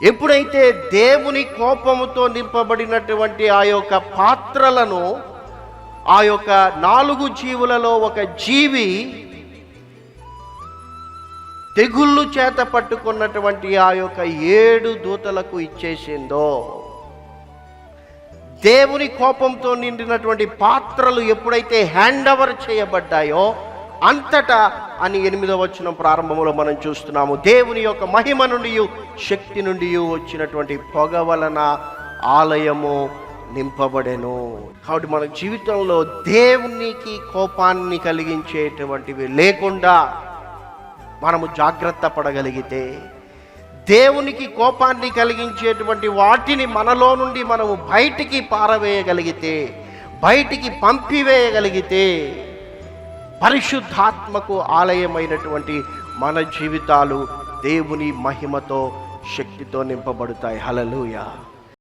ఎప్పుడైతే దేవుని కోపముతో నింపబడినటువంటి ఆ యొక్క పాత్రలను ఆ యొక్క నాలుగు జీవులలో ఒక జీవి తెగుళ్ళు చేత పట్టుకున్నటువంటి ఆ యొక్క ఏడు దూతలకు ఇచ్చేసిందో దేవుని కోపంతో నిండినటువంటి పాత్రలు ఎప్పుడైతే హ్యాండ్ ఓవర్ చేయబడ్డాయో అంతటా అని ఎనిమిదవ వచనం ప్రారంభంలో మనం చూస్తున్నాము. దేవుని యొక్క మహిమ నుండి శక్తి నుండి వచ్చినటువంటి పొగ వలన ఆలయము నింపబడెను. కాబట్టి మన జీవితంలో దేవునికి కోపాన్ని కలిగించేటువంటివి లేకుండా మనము జాగ్రత్త పడగలిగితే దేవునికి కోపాన్ని కలిగించేటువంటి వాటిని మనలో నుండి మనము బయటికి పారవేయగలిగితే బయటికి పంపివేయగలిగితే పరిశుద్ధాత్మకు ఆలయమైనటువంటి మన జీవితాలు దేవుని మహిమతో శక్తితో నింపబడతాయి. హలలుయా